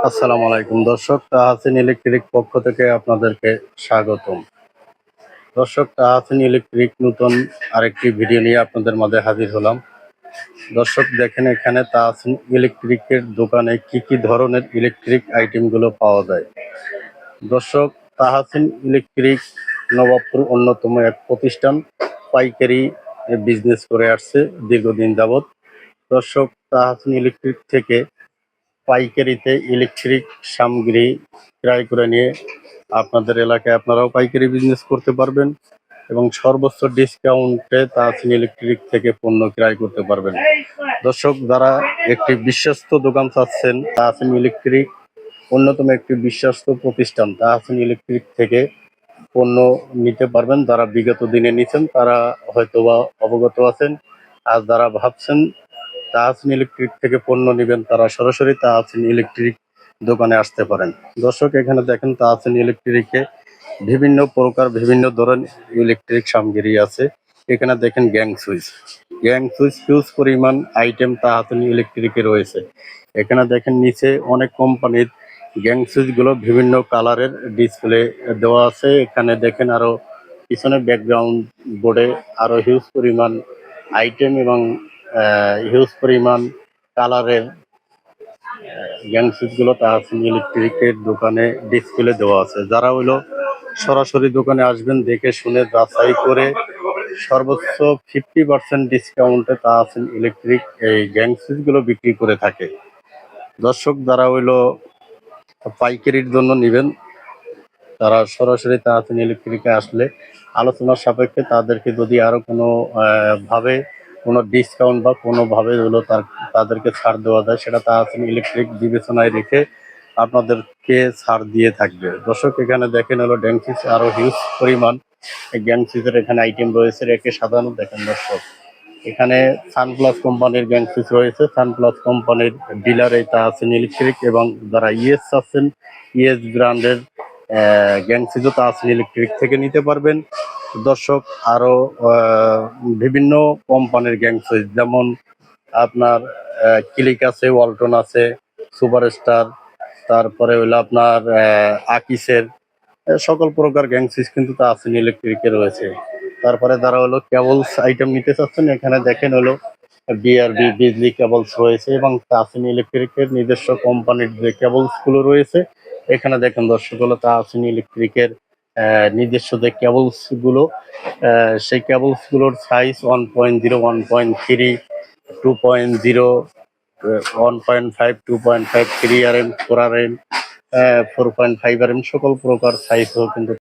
আসসালামু আলাইকুম, দর্শক তাহাসিন ইলেকট্রিক পক্ষ থেকে আপনাদেরকে স্বাগতম। দর্শক তাহাসিন ইলেকট্রিক নতুন আরেকটি ভিডিও নিয়ে আপনাদের মাঝে হাজির হলাম। দর্শক, দেখেন এখানে তাহাসিন ইলেকট্রিকের দোকানে কি কি ধরনের ইলেকট্রিক আইটেমগুলো পাওয়া যায়। দর্শক তাহাসিন ইলেকট্রিক নবাবপুর অন্যতম এক প্রতিষ্ঠান, পাইকারি বিজনেস করে আসছে দীর্ঘদিন যাবৎ। দর্শক তাহাসিন ইলেকট্রিক থেকে পাইকারিতে ইলেকট্রিক সামগ্রী ক্রয় করে নিয়ে আপনাদের এলাকায় আপনারাও পাইকারি বিজনেস করতে পারবেন এবং সর্বোচ্চ ডিসকাউন্টে তাহসিন ইলেকট্রিক থেকে পণ্য ক্রয় করতে পারবেন। দর্শক, যারা একটি বিশ্বস্ত দোকান চাচ্ছেন তাহসিন ইলেকট্রিক অন্যতম একটি বিশ্বস্ত প্রতিষ্ঠান তাহসিন ইলেকট্রিক থেকে পণ্য নিতে পারবেন। যারা বিগত দিনে নিছেন, তারা হয়তোবা অবগত আছেন। আর যারা ভাবছেন তাহসিন ইলেকট্রিক থেকে পণ্য নেবেন তারা সরাসরি তাহসিন ইলেকট্রিক দোকানে আসতে পারেন। দর্শক, এখানে দেখেন তাহসিন ইলেকট্রিকে বিভিন্ন প্রকার, বিভিন্ন ধরনের ইলেকট্রিক সামগ্রী আছে। এখানে দেখেন gang switch. Gang switch huge পরিমাণ আইটেম তাহসিন ইলেকট্রিকে রয়েছে। এখানে দেখেন নিচে অনেক কোম্পানির গ্যাং সুইচগুলো বিভিন্ন কালারের ডিসপ্লে দেওয়া আছে। এখানে দেখেন আরও পিছনে ব্যাকগ্রাউন্ড বোর্ডে আরও হিউজ পরিমাণ আইটেম এবং হিউজ পরিমাণ কালারের গ্যাংগুলো তাহসিন ইলেকট্রিকের দোকানে ডিসপ্লে দেওয়া আছে। যারা হইল সরাসরি দোকানে আসবেন, দেখে শুনে যাচাই করে সর্বোচ্চ ফিফটি পার্সেন্ট ডিসকাউন্টে তাহসিন ইলেকট্রিক এই গ্যাংগুলো বিক্রি করে থাকে। দর্শক, যারা হইল পাইকারির জন্য নেবেন, তারা সরাসরি তা তাহসিন ইলেকট্রিকে আসলে আলোচনার সাপেক্ষে তাদেরকে যদি আরও কোনো ভাবে কোনো ডিসকাউন্ট বা কোনোভাবে হলো তার, তাদেরকে ছাড় দেওয়া যায়, সেটা তাহসিন ইলেকট্রিক বিবেচনায় রেখে আপনাদেরকে ছাড় দিয়ে থাকবে। দর্শক, এখানে দেখেন হলো ড্যাংসিস আরও হিউজ পরিমাণ। গ্যাংসিসের এখানে আইটেম রয়েছে রেখে সাজানো। দেখেন দর্শক, এখানে সানপ্লাস কোম্পানির গ্যাংসিস রয়েছে। সানপ্লাস কোম্পানির ডিলার এটা আছেন ইলেকট্রিক এবং যারা ইএস আছেন ইএস ব্র্যান্ডের গ্যাংসিজও তা আছেন ইলেকট্রিক থেকে নিতে পারবেন। দর্শক, আরও বিভিন্ন কোম্পানির গ্যাংসুইচ যেমন আপনার ক্লিক আছে ওয়ালটন আছে সুপারস্টার তারপরে হলো আপনার আকিসের সকল প্রকার গ্যাংসুইচ কিন্তু তা আছেন ইলেকট্রিকে রয়েছে। তারপরে তারা হলো কেবলস আইটেম নিতে চাচ্ছেন। এখানে দেখেন হলো বিআরবি বিজলি কেবলস রয়েছে এবং তাসিন ইলেকট্রিকের নিজস্ব কোম্পানির যে কেবলসগুলো রয়েছে। এখানে দেখেন দর্শক হলো তা তাসিন ইলেকট্রিকের নিজস্ব যে কেবলসগুলো সেই কেবলসগুলোর size one point zero one point three two point zero one point five two point five three R M four R M four point five R M সকল প্রকার সাইজও কিন্তু